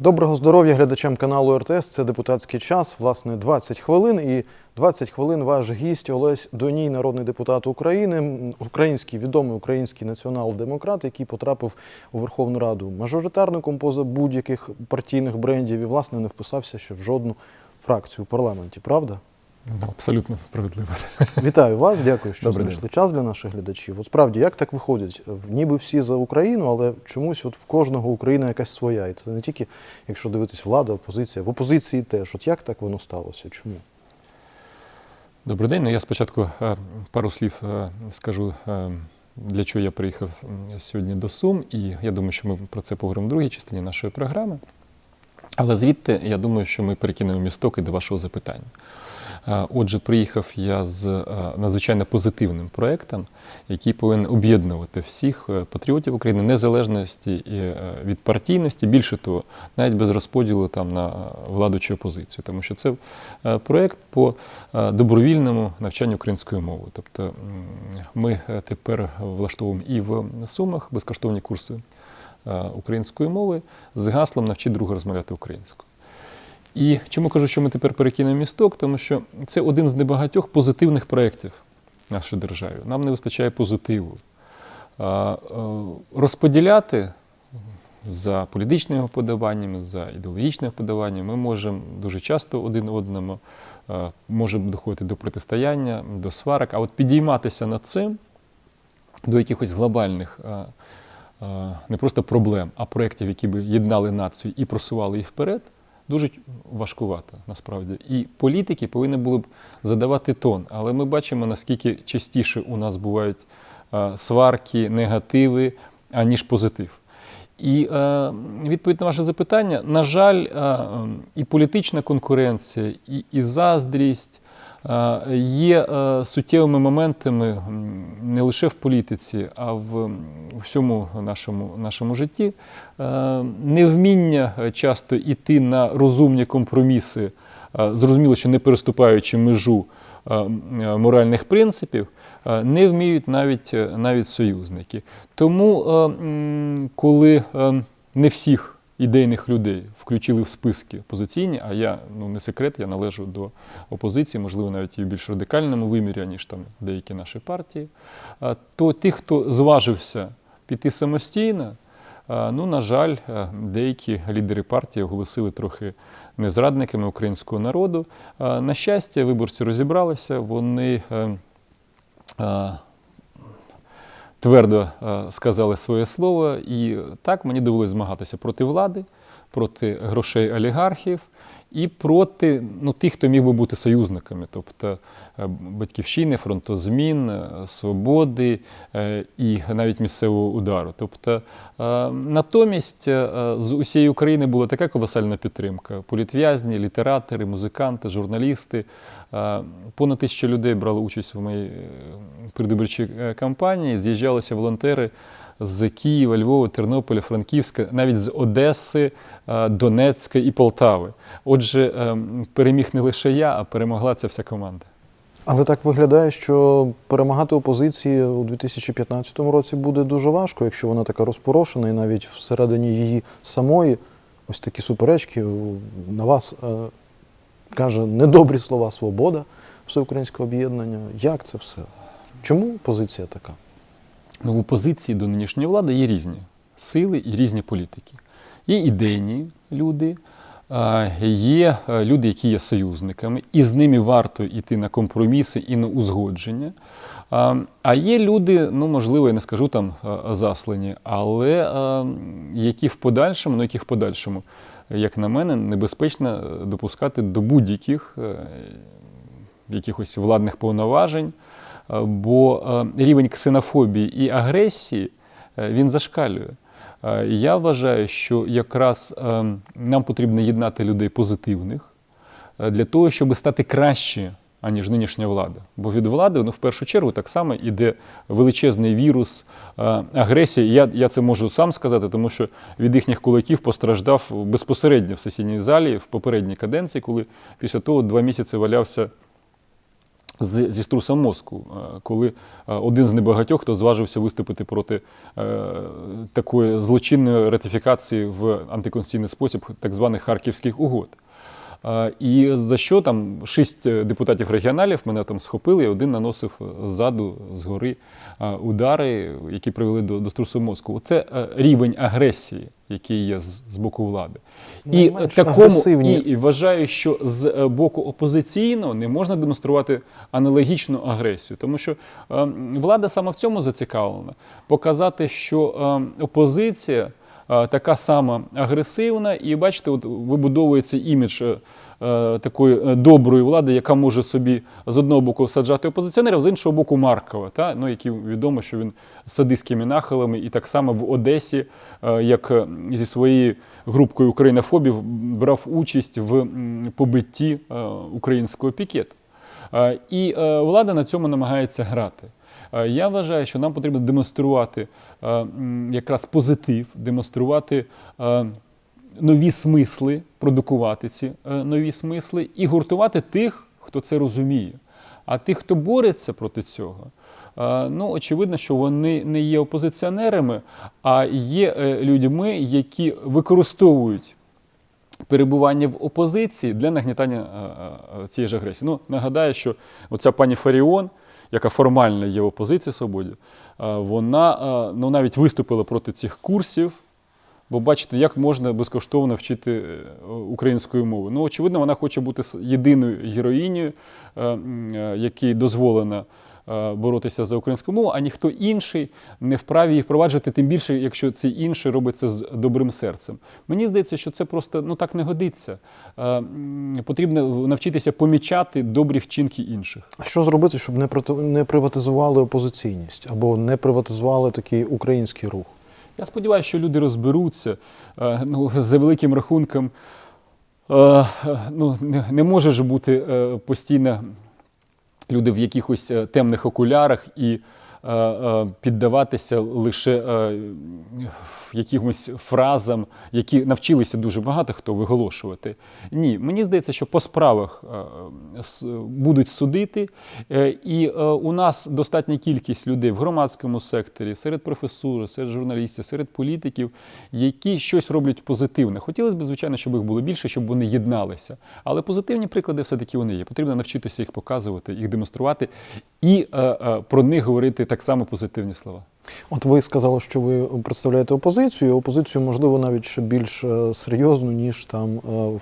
Доброго здоров'я глядачам каналу РТС. Це депутатський час, власне, 20 хвилин. І 20 хвилин ваш гість Олесь Доній, народний депутат України, український відомий український націонал-демократ, який потрапив у Верховну Раду мажоритарником поза будь-яких партійних брендів і, власне, не вписався ще в жодну фракцію у парламенті. Правда? Ну, абсолютно справедливо. Вітаю вас, дякую, що Добрий знайшли час для наших глядачів. От справді, як так виходить? Ніби всі за Україну, але чомусь от в кожного Україна якась своя. І це не тільки, якщо дивитись влада, опозиція, в опозиції теж. От як так воно сталося? Чому? Добрий день. Ну, я спочатку е, пару слів е, скажу, е, для чого я приїхав сьогодні до Сум, і я думаю, що ми про це поговоримо в другій частині нашої програми. Але звідти я думаю, що ми перекинемо місток і до вашого запитання. Е, Отже, приїхав я з е, надзвичайно позитивним проєктом, який повинен об'єднувати всіх е, патріотів України незалежності від партійності, більше того, навіть без розподілу там на владу чи опозицію, тому що це проєкт по добровільному навчанню української мови. Тобто ми тепер влаштовуємо і в Сумах безкоштовні курси української мови з гаслом навчи друга розмовляти українською. І чому кажу, що ми тепер перекинемо місток? Тому що це один з небагатьох позитивних проєктів в нашій державі. Нам не вистачає позитиву. Е, Розподіляти за політичними вподобаннями, за ідеологічними вподобаннями ми можемо дуже часто один одному, е, може доходити до протистояння, до сварок. А от підійматися над цим до якихось глобальних не просто проблем, а проєктів, які би єднали націю і просували їх вперед, дуже важкувато насправді. І політики повинні були б задавати тон. Але ми бачимо, наскільки частіше у нас бувають е, сварки, негативи, аніж позитив. І е, відповідь на ваше запитання, на жаль, е, е, і політична конкуренція, і, і заздрість є е, суттєвими моментами не лише в політиці, а в всьому нашому, нашому житті. Е, невміння е, часто йти на розумні компроміси, е, зрозуміло, що не переступаючи межу е, е, моральних принципів, е, не вміють навіть, е, навіть союзники. Тому, е, коли е, не всіх ідейних людей включили в списки опозиційні, а я ну не секрет, я належу до опозиції, можливо, навіть і в більш радикальному вимірі, ніж там деякі наші партії, то ті, хто зважився піти самостійно, ну, на жаль, деякі лідери партії оголосили трохи незрадниками українського народу. На щастя, виборці розібралися, вони е, твердо е, сказали своє слово, і так мені довелося змагатися проти влади, проти грошей олігархів і проти ну, тих, хто міг би бути союзниками, тобто е, батьківщини, фронтозмін, е, свободи е, і навіть місцевого удару. Тобто, натомість з усієї України була така колосальна підтримка: політв'язні, літератори, музиканти, журналісти. Понад тисяча людей брали участь в моїй передвиборчій кампанії. З'їжджалися волонтери з Києва, Львова, Тернополя, Франківська, навіть з Одеси, е, Донецька і Полтави. Отже, е, переміг не лише я, а перемогла ця вся команда. Але так виглядає, що перемагати опозиції у 2015 році буде дуже важко, якщо вона така розпорошена, і навіть всередині її самої ось такі суперечки на вас е, каже недобрі слова свобода всеукраїнського об'єднання. Як це все? Чому позиція така? Ну, в опозиції до нинішньої влади є різні сили і різні політики. Є ідейні люди, є е, люди, які є союзниками, і з ними варто йти на компроміси і на узгодження. А, є люди, ну можливо, я не скажу там е, заслані, але е, які в подальшому, ну які в подальшому, як на мене, небезпечно допускати до будь-яких якихось владних повноважень, бо е, рівень ксенофобії і агресії е, він зашкалює. Е, Я вважаю, що якраз е, нам потрібно єднати людей позитивних е, для того, щоб стати краще, аніж нинішня влада. Бо від влади ну, в першу чергу так само іде величезний вірус е, агресії. Я, я це можу сам сказати, тому що від їхніх кулаків постраждав безпосередньо в сесійній залі в попередній каденції, коли після того два місяці валявся з, зі струсом мозку, е, коли е, один з небагатьох, хто зважився виступити проти е, такої злочинної ратифікації в антиконституційний спосіб так званих харківських угод. Е, І за що там шість е, депутатів регіоналів мене там схопили, і один наносив ззаду, згори е, удари, які привели до, до струсу мозку. Це е, рівень агресії, який є з, з боку влади. Не І такому і, і вважаю, що з е, боку опозиційного не можна демонструвати аналогічну агресію, тому що е, влада саме в цьому зацікавлена показати, що е, опозиція е, така сама агресивна, і бачите, от вибудовується імідж. е, е, Такої е, доброї влади, яка може собі з одного боку саджати опозиціонерів, з іншого боку Маркова, та? Ну, який відомо, що він з садистськими нахилами, і так само в Одесі, е, як е, зі своєю групкою українофобів брав участь в побитті е, українського пікету. Е, І е, влада на цьому намагається грати. Е, Я вважаю, що нам потрібно демонструвати е, якраз позитив, демонструвати е, нові смисли, продукувати ці нові смисли і гуртувати тих, хто це розуміє. А тих, хто бореться проти цього, ну очевидно, що вони не є опозиціонерами, а є людьми, які використовують перебування в опозиції для нагнітання цієї ж агресії. Ну, нагадаю, що оця пані Фаріон, яка формально є в опозиції свободі, е, вона е, ну, навіть виступила проти цих курсів. Бо бачите, як можна безкоштовно вчити е, українською мовою. Ну, очевидно, вона хоче бути єдиною героїнею, якій дозволено е, боротися за українську мову, а ніхто інший не вправі її впроваджувати, тим більше, якщо цей інший робить це з добрим серцем. Мені здається, що це просто ну, так не годиться. Е, Потрібно навчитися помічати добрі вчинки інших. А що зробити, щоб не не приватизували опозиційність або не приватизували такий український рух? Я сподіваюся, що люди розберуться. Е, Ну, за великим рахунком, е, ну, не, не може ж бути е, постійно люди в якихось е, темних окулярах і піддаватися лише е, якимось фразам, які навчилися дуже багато хто виголошувати. Ні, мені здається, що по справах е, будуть судити, е, і е, у нас достатня кількість людей в громадському секторі, серед професури, серед журналістів, серед політиків, які щось роблять позитивне. Хотілося б, звичайно, щоб їх було більше, щоб вони єдналися. Але позитивні приклади все-таки вони є. Потрібно навчитися їх показувати, їх демонструвати і е, е, про них говорити так само позитивні слова. От ви сказали, що ви представляєте опозицію, опозицію, можливо, навіть ще більш е, серйозну, ніж там е,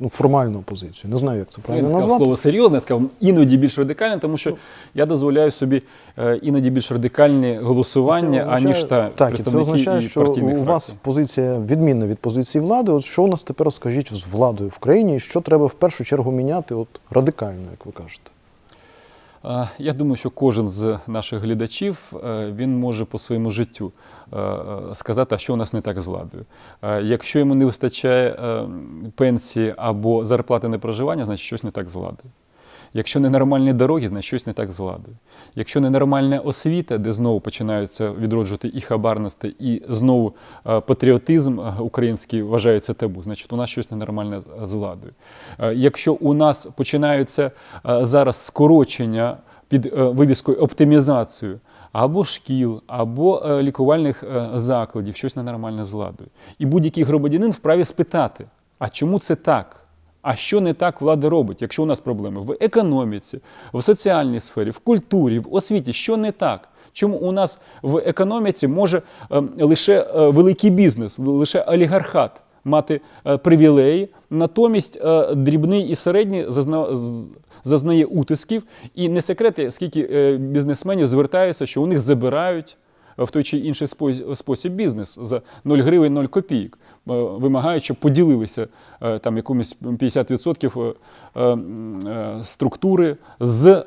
ну, формальну опозицію. Не знаю, як це Я не сказав слово серйозне, я сказав іноді більш радикальне, тому що я дозволяю собі е, іноді більш радикальні голосування, Це означає- аніж та так, і це означає, що партійних у вас фракцій. позиція відмінна від позиції влади. От що у нас тепер скажіть з владою в країні, і що треба в першу чергу міняти, от радикально, як ви кажете. Я думаю, що кожен з наших глядачів е, він може по своєму життю е, е, сказати, а що у нас не так з владою. Якщо йому не вистачає пенсії або зарплати на проживання, значить щось не так з владою. Якщо ненормальні дороги, значить щось не так з владою. Якщо ненормальна освіта, де знову починаються відроджувати і хабарності, і знову е, патріотизм е, український вважається табу, значить у нас щось ненормальне з владою. Е, Якщо у нас починаються е, зараз скорочення під е, вивіскою оптимізацію або шкіл, або е, лікувальних е, закладів, щось ненормальне з владою. І будь-який громадянин вправі спитати, а чому це так? А що не так влада робить, якщо у нас проблеми в економіці, в соціальній сфері, в культурі, в освіті? Що не так? Чому у нас в економіці може е, лише е, великий бізнес, лише олігархат мати е, привілеї, натомість е, дрібний і середній зазна, зазнає утисків, і не секрет, скільки е, бізнесменів звертаються, що у них забирають в той чи інший спосіб бізнес за 0 гривень 0 копійок, е, вимагають, щоб поділилися е, там якомусь 50% е, структури з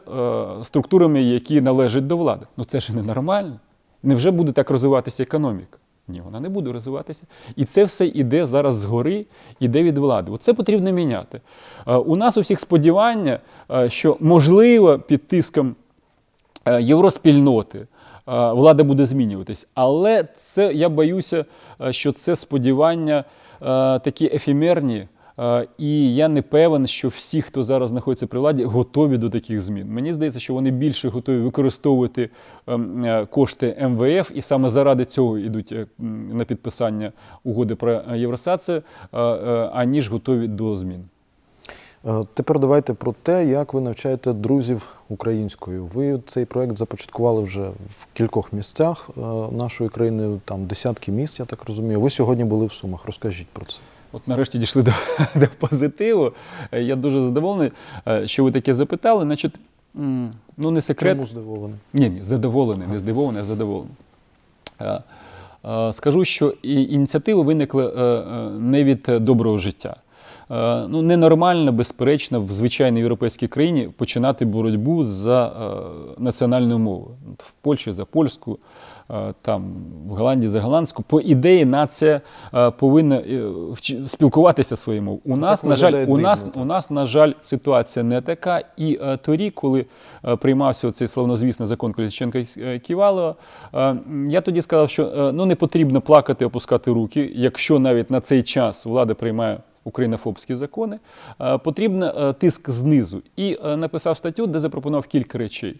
структурами, які належать до влади. Ну це ж ненормально. Невже буде так розвиватися економіка? Ні, вона не буде розвиватися. І це все йде зараз згори, іде від влади. Оце потрібно міняти. У нас у всіх сподівання, що можливо під тиском євроспільноти влада буде змінюватись. Але це я боюся, е, що це сподівання е, такі ефемерні, Е, І я не певен, що всі, хто зараз знаходиться при владі, готові до таких змін. Мені здається, що вони більше готові використовувати ем, е, кошти МВФ, і саме заради цього йдуть е, на підписання угоди про е, євросацію, е, е, аніж готові до змін. Е, Тепер давайте про те, як ви навчаєте друзів українською. Ви цей проект започаткували вже в кількох місцях е, нашої країни, там десятки міст, я так розумію. Ви сьогодні були в Сумах. Розкажіть про це. От нарешті дійшли до, до позитиву. Е, Я дуже задоволений, що ви таке запитали. Значить, ну не секрет. Чому здивований? Ні, ні, задоволений, не здивований, а задоволений. Скажу, що і ініціатива виникла не від доброго життя. Е, Ну, ненормально, безперечно, в звичайній європейській країні починати боротьбу за е, національну мову. В Польщі за польську, е, там в Голландії за голландську. По ідеї, нація повинна спілкуватися своєю мовою. У нас, на жаль, у нас, дивно, у нас, на жаль, ситуація не така. І торік, коли приймався цей славнозвісний закон Колісниченка Ківалова, я тоді сказав, що ну, не потрібно плакати, опускати руки, якщо навіть на цей час влада приймає. Українофобські закони, е, потрібен е, тиск знизу. І е, написав статтю, де запропонував кілька речей,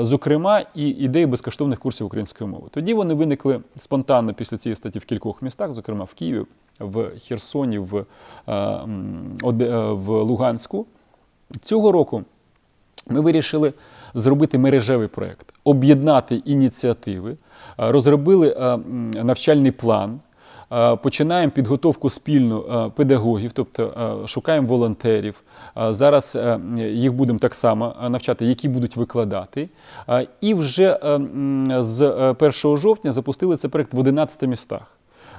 зокрема, і ідеї безкоштовних курсів української мови. Тоді вони виникли спонтанно після цієї статті в кількох містах, зокрема в Києві, в Херсоні, в, в Луганську. Цього року ми вирішили зробити мережевий проєкт, об'єднати ініціативи, розробили навчальний план. Е, Починаємо підготовку спільну е, педагогів, тобто е, шукаємо волонтерів. Зараз їх будемо так само навчати, які будуть викладати. І вже з е, 1 жовтня запустили цей проєкт в 11 містах.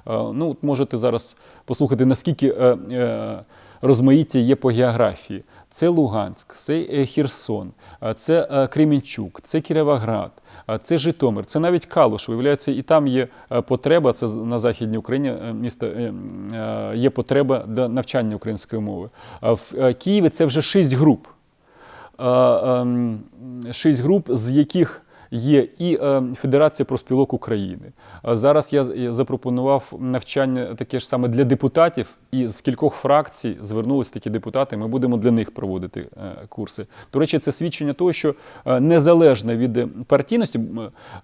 Ну, можете зараз послухати, наскільки розмаїття є по географії. Це Луганськ, це е, Херсон, це е, Кремінчук, це Кіровоград, це Житомир, це навіть Калуш. Виявляється, і там є е, потреба, це на Західній Україні місто, є потреба для навчання української мови. В Києві це вже шість груп. Ем, шість груп, з яких є і е, Федерація профспілок України. Зараз я, запропонував навчання таке ж саме для депутатів, і з кількох фракцій звернулись такі депутати. Ми будемо для них проводити е, курси. До речі, це свідчення того, що е, незалежно від е, партійності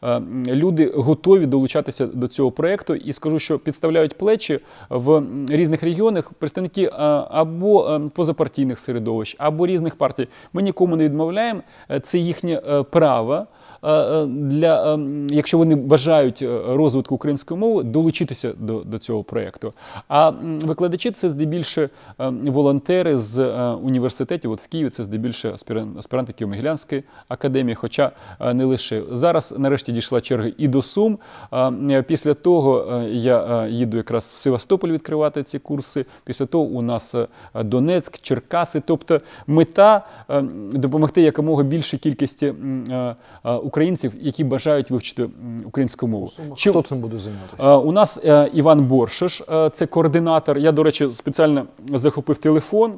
е, люди готові долучатися до цього проєкту. І скажу, що підставляють плечі в різних регіонах представники е, або е, позапартійних середовищ, або різних партій. Ми нікому не відмовляємо. Е, Це їхнє е, право. Е, Для, е, якщо вони бажають е, розвитку української мови, долучитися до, до цього проєкту. А викладачі це здебільше волонтери з університетів. От в Києві це здебільше аспіран- аспіранти Києво-Могилянської академії, хоча не лише. Зараз нарешті дійшла черга і до Сум. Після того я їду якраз в Севастополь відкривати ці курси. Після того у нас Донецьк, Черкаси. Тобто мета допомогти якомога більшій кількості е, українців, які бажають вивчити українську мову. Чи- Хто цим буде займатися? Е, У нас е, Іван Боршиш, е, це координатор. Я, до речі, спеціально захопив телефон.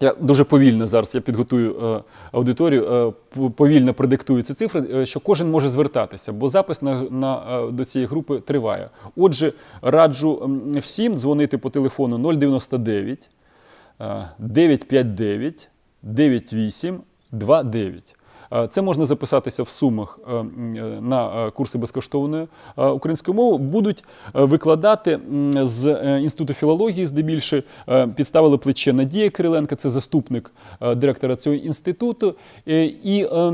Я дуже повільно зараз я підготую аудиторію, повільно продиктую ці цифри, що кожен може звертатися, бо запис на, на, до цієї групи триває. Отже, раджу всім дзвонити по телефону 099 е, 959 9829. Е, Це можна записатися в сумах е, е, на е, курси безкоштовної е, української мови. Будуть е, викладати з е, інституту філології, здебільше е, підставили плече Надія Кириленка, це заступник е, директора цього інституту. Е, І е,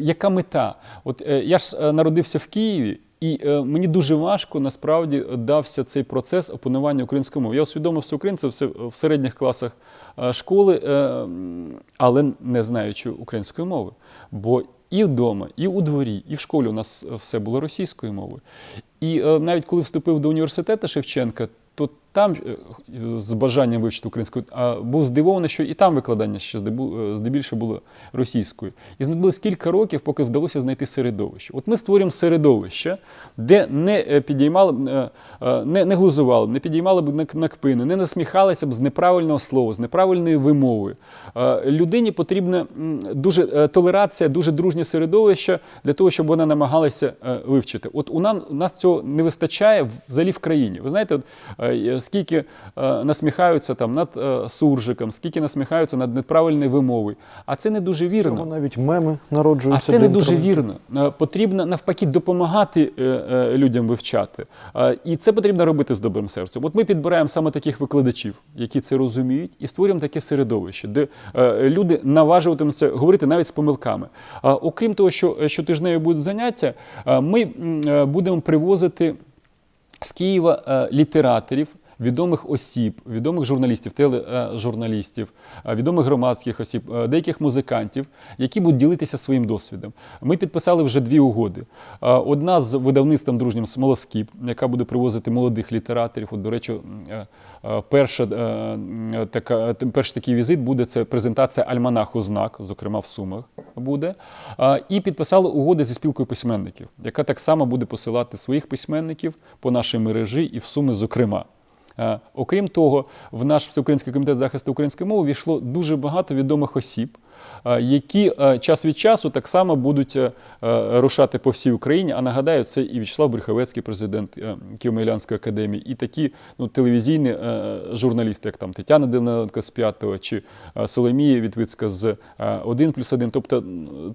яка мета? От е, я ж е, народився в Києві. І е, мені дуже важко насправді дався цей процес опанування української мови. Я усвідомив українцем в середніх класах е, школи, е, але не знаючи української мови. Бо і вдома, і у дворі, і в школі у нас все було російською мовою. І е, навіть коли вступив до університету Шевченка, то там е, з бажанням вивчити українську, а був здивований, що і там викладання ще е, здебільше було російською. І знадобилось кілька років, поки вдалося знайти середовище. От ми створюємо середовище, де не е, підіймали, не, не глузували, не підіймали б на- кпини, не насміхалися б з неправильного слова, з неправильної вимови. Людині потрібна дуже толерація, дуже дружнє середовище для того, щоб вона намагалася вивчити. От у нам у нас цього не вистачає взагалі в країні. Ви знаєте, от, скільки е, насміхаються там над е, суржиком, скільки насміхаються над неправильною вимовою. А це не дуже вірно. Цього навіть меми А це не дуже вірно. Е, Потрібно навпаки допомагати е, е, людям вивчати. Е, І це потрібно робити з добрим серцем. От ми підбираємо саме таких викладачів, які це розуміють, і створюємо таке середовище, де е, люди наважуватимуться говорити навіть з помилками. Окрім того, що щотижневі будуть заняття, е, ми е, будемо привозити з Києва літераторів. Відомих осіб, відомих журналістів, тележурналістів, е, відомих громадських осіб, е, деяких музикантів, які будуть ділитися своїм досвідом. Ми підписали вже дві угоди. Е, Одна з видавництвом дружнім Смолоскіп, яка буде привозити молодих літераторів. От, до речі, е, е, перша, е, така, перший такий візит буде це презентація альманаху знак, зокрема в Сумах буде. Е, І підписали угоди зі спілкою письменників, яка так само буде посилати своїх письменників по нашій мережі і в Суми, зокрема. Е, Окрім того, в наш Всеукраїнський комітет захисту української мови війшло дуже багато відомих осіб, які е, час від часу так само будуть е, е, рушати по всій Україні. А нагадаю, це і В'ячеслав Брюховецький, президент е, Києво-Могилянської академії, і такі ну, телевізійні е, журналісти, як там Тетяна Даниленко з п'ятого чи е, Соломія Вітвицька з е, 1 плюс 1. Тобто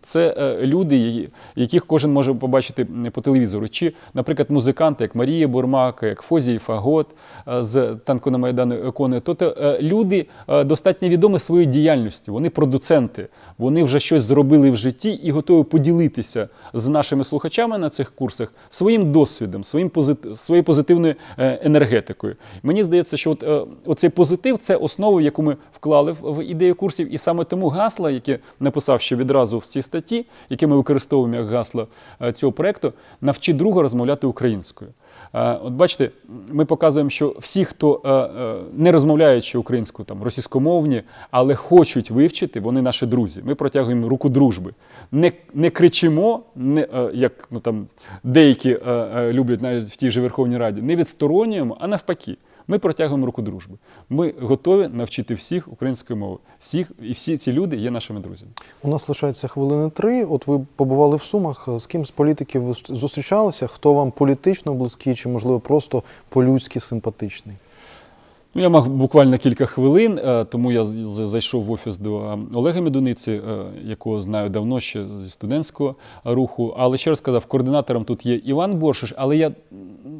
це е, люди, яких кожен може побачити по телевізору. Чи, наприклад, музиканти, як Марія Бурмака, як Фозій Фагот е, з танку на Майдану Екони. Тобто е, люди е, достатньо відомі своєю діяльністю. Вони продуценти, вони вже щось зробили в житті і готові поділитися з нашими слухачами на цих курсах своїм досвідом, своїм позит... своєю позитивною е, енергетикою. Мені здається, що от, е, оцей позитив це основа, яку ми вклали в, ідею курсів, і саме тому гасла, яке написав ще відразу в цій статті, яке ми використовуємо як гасло е, цього проекту, навчи друга розмовляти українською. От бачите, ми показуємо, що всі, хто не розмовляючи українською, там російськомовні, але хочуть вивчити, вони наші друзі. Ми протягуємо руку дружби. Не, не кричимо, не, е, як ну, там, деякі е, е, люблять навіть в тій же Верховній Раді, не відсторонюємо, а навпаки. Ми протягуємо руку дружби. Ми готові навчити всіх української мови. Всіх і всі ці люди є нашими друзями. У нас лишається хвилини три. От ви побували в Сумах. З ким з політиків ви зустрічалися? Хто вам політично близький, чи можливо просто по-людськи симпатичний? Ну, я мав буквально кілька хвилин, е, тому я зайшов в офіс до е, Олега Медуниці, е, якого знаю давно ще зі студентського руху. Але ще раз сказав, координатором тут є Іван Боршиш, але я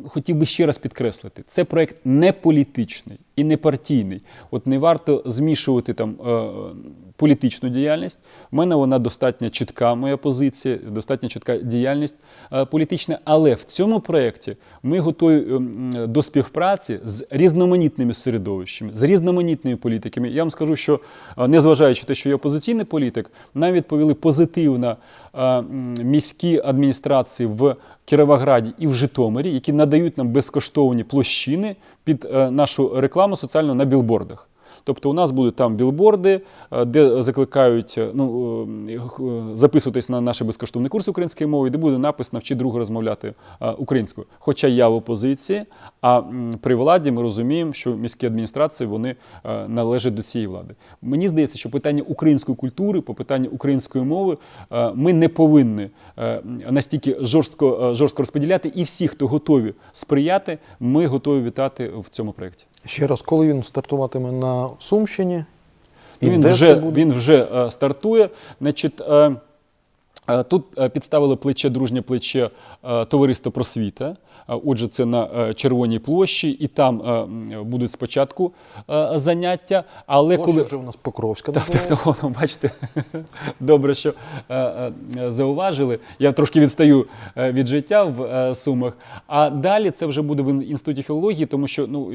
хотів би ще раз підкреслити: це проект не політичний і не партійний. От не варто змішувати там. е, Політичну діяльність. У мене вона достатньо чітка, моя позиція, достатньо чітка діяльність е, політична. Але в цьому проєкті ми готові ем, до співпраці з різноманітними середовищами, з різноманітними політиками. Я вам скажу, що е, незважаючи те, що я опозиційний політик, нам відповіли позитивно е, міські адміністрації в Кіровограді і в Житомирі, які надають нам безкоштовні площини під е, нашу рекламу соціально на білбордах. Тобто у нас будуть там білборди, е, де закликають е, ну, е, записуватись на наші безкоштовні курси української мови, де буде напис «Навчи друга розмовляти українською. Хоча я в опозиції, а при владі ми розуміємо, що міські адміністрації вони належать до цієї влади. Мені здається, що питання української культури, по питанню української мови ми не повинні настільки жорстко, жорстко розподіляти, і всі, хто готові сприяти, ми готові вітати в цьому проєкті. Ще раз, коли він стартуватиме на Сумщині? І Ну, він, де вже, це буде? він вже е, стартує. Значить, е, тут е, підставили плече, дружнє плече е, товариство просвіта. Е, Отже, це на е, Червоній площі, і там е, будуть спочатку е, заняття. Але Площа коли вже у нас Покровська. так, так, так, бачите, добре, що е, е, зауважили. Я трошки відстаю е, від життя в е, Сумах. А далі це вже буде в інституті філології, тому що ну,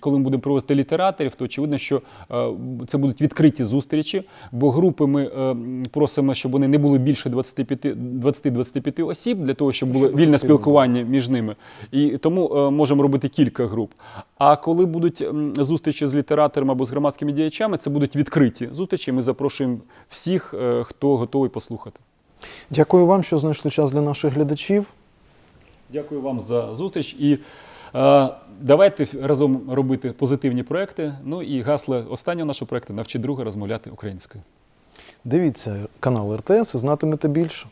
коли ми будемо привозити літераторів, то очевидно, що е, це будуть відкриті зустрічі, бо групи ми е, просимо, щоб вони не були більше 25 20-25 осіб, для того, щоб було вільне спілкування між ними. І тому е, можемо робити кілька груп. А коли будуть зустрічі з літераторами або з громадськими діячами, це будуть відкриті зустрічі. Ми запрошуємо всіх, е, хто готовий послухати. Дякую вам, що знайшли час для наших глядачів. Дякую вам за зустріч і е, давайте разом робити позитивні проекти. Ну і гасло останнього нашого проекту навчи друга розмовляти українською. Дивіться канал РТС і знатимете більше.